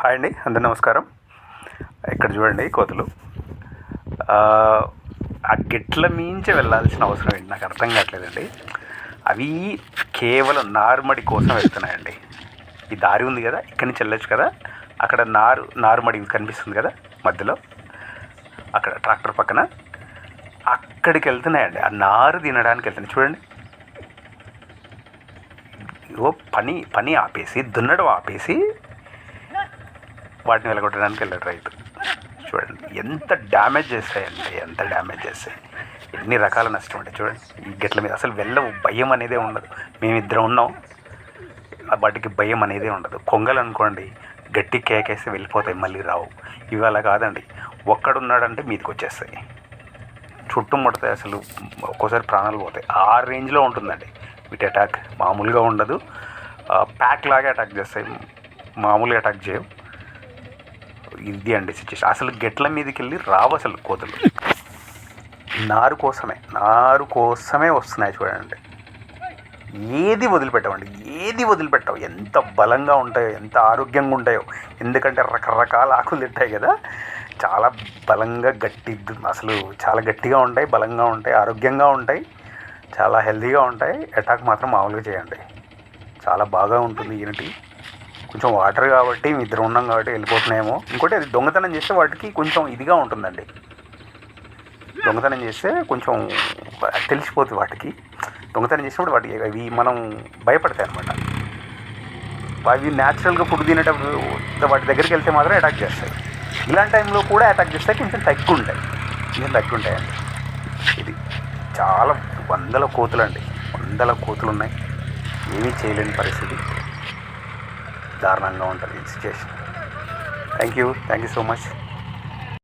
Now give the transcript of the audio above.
Hi అండి అందరు నమస్కారం. ఇక్కడ చూడండి కోతులు. ఆ, గిట్ల మించి వెళ్ళాల్సిన అవసరం ఏంటి? నాకు అర్థం కావట్లేదండి. అవి కేవలం నారుమడి కోసం వెళ్తున్నాయండి. ఈ దారి ఉంది కదా ఇక్కడి నుంచి వెళ్ళొచ్చు కదా. అక్కడ నారు నారుమడి కనిపిస్తుంది కదా మధ్యలో. అక్కడ ట్రాక్టర్ పక్కన. అక్కడికి వెళ్తున్నాయండి. ఆ నారు తినడానికి వెళ్తున్నాయి. చూడండి. ఇగో పని పని ఆపేసి దున్నడం ఆపేసి వాటిని వెళ్ళగొట్టడానికి వెళ్ళాడు రైతు చూడండి ఎంత డ్యామేజ్ చేస్తాయండి ఎంత డ్యామేజ్ చేస్తాయి ఎన్ని రకాల నష్టం అంటే చూడండి ఈ మీద అసలు వెళ్ళవు భయం అనేదే ఉండదు. మేమిద్దరం ఉన్నాం ఆ వాటికి భయం అనేదే ఉండదు. కొంగలు అనుకోండి గట్టి కేకేసి వెళ్ళిపోతాయి మళ్ళీ రావు. ఇవాళ కాదండి ఒక్కడున్నాడంటే మీదకి వచ్చేస్తాయి. చుట్టుముడతాయి అసలు ఒక్కోసారి ప్రాణాలు పోతాయి. ఆ రేంజ్లో ఉంటుందండి. వీటి అటాక్ మామూలుగా ఉండదు. ప్యాక్ లాగా అటాక్ చేస్తాయి. మామూలుగా అటాక్ చేయవు. ఇది అండి సిచ్యువేషన్ అసలు గెట్ల మీదకి వెళ్ళి రావు అసలు కోతులు. నారు కోసమే నారు కోసమే వస్తున్నాయి చూడండి. ఏది వదిలిపెట్టవండి ఏది వదిలిపెట్టవు. ఎంత బలంగా ఉంటాయో ఎంత ఆరోగ్యంగా ఉంటాయో. ఎందుకంటే రకరకాల ఆకులు తింటాయి కదా. చాలా బలంగా గట్టి అసలు చాలా గట్టిగా ఉంటాయి బలంగా ఉంటాయి ఆరోగ్యంగా ఉంటాయి చాలా హెల్తీగా ఉంటాయి. అటాక్ మాత్రం మామూలుగా చేయండి. చాలా బాగా ఉంటుంది యూనిటీ కొంచెం వాటర్ కాబట్టి మీ ఇద్దరు ఉన్నాం కాబట్టి వెళ్ళిపోతున్నాయేమో. ఇంకోటి అది దొంగతనం చేస్తే వాటికి కొంచెం ఇదిగా ఉంటుందండి. దొంగతనం చేస్తే కొంచెం తెలిసిపోతుంది వాటికి. దొంగతనం చేసినప్పుడు వాటికి అవి మనం భయపడతాయి అనమాట అవి న్యాచురల్గా ఫుడ్ తినేటప్పుడు వాటి దగ్గరికి వెళ్తే మాత్రం అటాక్ చేస్తాయి. ఇలాంటి టైంలో కూడా అటాక్ చేస్తే కొంచెం తక్కువ ఉంటాయి కొంచెం తగ్గి ఉంటాయండి ఇది చాలా వందల కోతులు అండి వందల కోతులు ఉన్నాయి ఏమీ చేయలేని పరిస్థితి. దారుణంగా ఉంటుంది ఈ situation thank you thank you so much